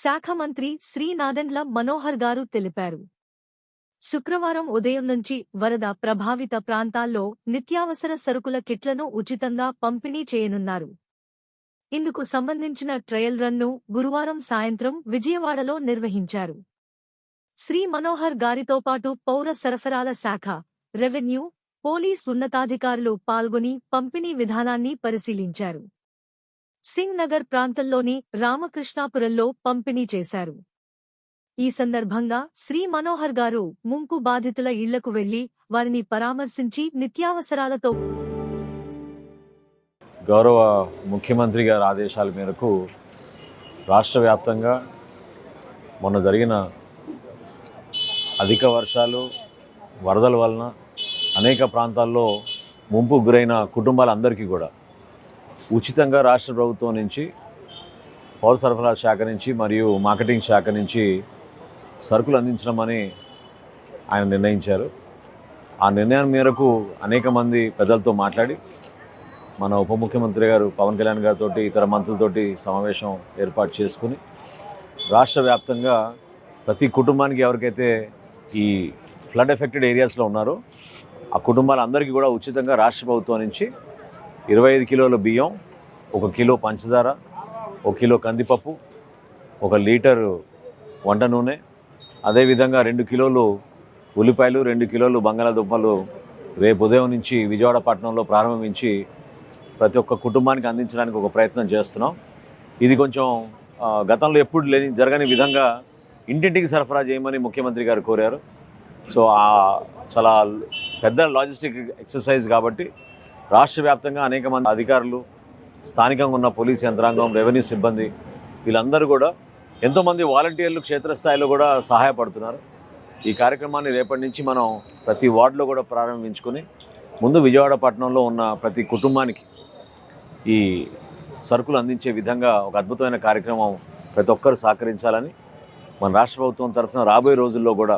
శాఖ మంత్రి శ్రీనాథన్ల మనోహర్ గారు తెలిపారు. శుక్రవారం ఉదయం నుంచి వరద ప్రభావిత ప్రాంతాల్లో నిత్యావసర సరుకుల కిట్లను ఉచితంగా పంపిణీ చేయనున్నారు. ఇందుకు సంబంధించిన ట్రయల్ రన్ను గురువారం సాయంత్రం విజయవాడలో నిర్వహించారు. శ్రీ మనోహర్ గారితో పాటు పౌర సరఫరాల శాఖ రెవెన్యూ పోలీస్ ఉన్నతాధికారులు పాల్గొని పంపిణీ విధానాన్ని పరిశీలించారు. సింగ్ నగర్ ప్రాంతంలోని రామకృష్ణాపురంలో పంపిణీ చేశారు. ఈ సందర్భంగా శ్రీ మనోహర్ గారు ముంపు బాధితుల ఇళ్ళకు వెళ్ళి వారిని పరామర్శించి నిత్యావసరాలతో గౌరవ ముఖ్యమంత్రి గారి ఆదేశాల మేరకు రాష్ట్ర వ్యాప్తంగా మొన్న జరిగిన అధిక వర్షాలు వరదల వలన అనేక ప్రాంతాల్లో ముంపు గురైన కుటుంబాలందరికీ కూడా ఉచితంగా రాష్ట్ర ప్రభుత్వం నుంచి పౌర సరఫరా శాఖ నుంచి మరియు మార్కెటింగ్ శాఖ నుంచి సరుకులు అందించడమని ఆయన నిర్ణయించారు. ఆ నిర్ణయం మేరకు అనేక మంది పెద్దలతో మాట్లాడి మన ఉప ముఖ్యమంత్రి గారు పవన్ కళ్యాణ్ గారితో ఇతర మంత్రులతోటి సమావేశం ఏర్పాటు చేసుకుని రాష్ట్ర వ్యాప్తంగా ప్రతి కుటుంబానికి ఎవరికైతే ఈ ఫ్లడ్ ఎఫెక్టెడ్ ఏరియాస్లో ఉన్నారో ఆ కుటుంబాలందరికీ కూడా ఉచితంగా రాష్ట్ర ప్రభుత్వం నుంచి ఇరవై ఐదు కిలోల బియ్యం ఒక కిలో పంచదార ఒక కిలో కందిపప్పు ఒక లీటరు వంట నూనె అదేవిధంగా రెండు కిలోలు ఉల్లిపాయలు రెండు కిలోలు బంగాళాదుంపలు రేపు ఉదయం నుంచి విజయవాడ పట్టణంలో ప్రారంభించి ప్రతి ఒక్క కుటుంబానికి అందించడానికి ఒక ప్రయత్నం చేస్తున్నాం. ఇది కొంచెం గతంలో ఎప్పుడు లేని జరగని విధంగా ఇంటింటికి సరఫరా చేయమని ముఖ్యమంత్రి గారు కోరారు. సో చాలా పెద్ద లాజిస్టిక్ ఎక్సర్సైజ్ కాబట్టి రాష్ట్ర వ్యాప్తంగా అనేక మంది అధికారులు స్థానికంగా ఉన్న పోలీస్ యంత్రాంగం రెవెన్యూ సిబ్బంది వీళ్ళందరూ కూడా ఎంతోమంది వాలంటీర్లు క్షేత్రస్థాయిలో కూడా సహాయపడుతున్నారు. ఈ కార్యక్రమాన్ని రేపటి నుంచి మనం ప్రతి వార్డులో కూడా ప్రారంభించుకొని ముందు విజయవాడ పట్టణంలో ఉన్న ప్రతి కుటుంబానికి ఈ సరుకులు అందించే విధంగా ఒక అద్భుతమైన కార్యక్రమం ప్రతి ఒక్కరు సహకరించాలని మన రాష్ట్ర ప్రభుత్వం తరఫున రాబోయే రోజుల్లో కూడా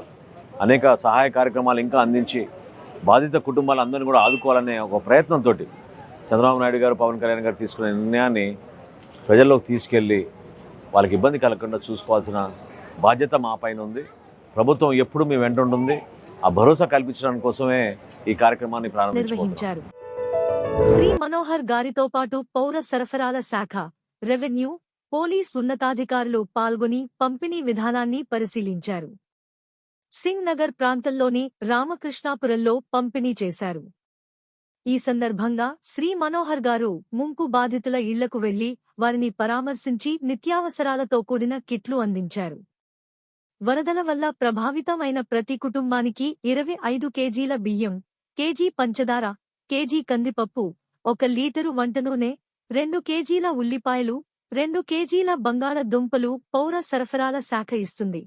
అనేక సహాయ కార్యక్రమాలు ఇంకా అందించి బాధిత కుటుంబాలందరినీ కూడా ఆదుకోవాలనే ఒక ప్రయత్నంతో చంద్రబాబు నాయుడు గారు పవన్ కళ్యాణ్ గారు తీసుకునే నిర్ణయాన్ని ప్రజల్లోకి తీసుకెళ్ళి వాళ్ళకి ఇబ్బంది కలగకుండా చూసుకోవాల్సిన బాధ్యత మా పైన ఉంది. ప్రభుత్వం ఎప్పుడు మీ వెంట ఉంటుంది. ఆ భరోసా కల్పించడానికి కోసమే ఈ కార్యక్రమాన్ని ప్రారంభించారు శ్రీ మనోహర్ గారితో పాటు పౌర సరఫరాల శాఖ రెవెన్యూ పోలీస్ ఉన్నతాధికారులు పాల్గొని పంపిణీ విధానాన్ని పరిశీలించారు. సింగ్ నగర్ ప్రాంతంలోని రామకృష్ణాపురంలో పంపిణీ చేశారు. ఈ సందర్భంగా శ్రీ మనోహర్ గారు ముంపు బాధితుల ఇళ్ళకు వెళ్ళి వారిని పరామర్శించి నిత్యావసరాలతో కూడిన కిట్లు అందించారు. వరదల వల్ల ప్రభావితమైన ప్రతి కుటుంబానికి ఇరవై ఐదు కేజీల బియ్యం కేజీ పంచదార కేజీ కందిపప్పు ఒక లీటరు వంట నూనె రెండు కేజీల ఉల్లిపాయలు రెండు కేజీల బంగాళదుంపలు పౌర సరఫరాల శాఖ ఇస్తుంది.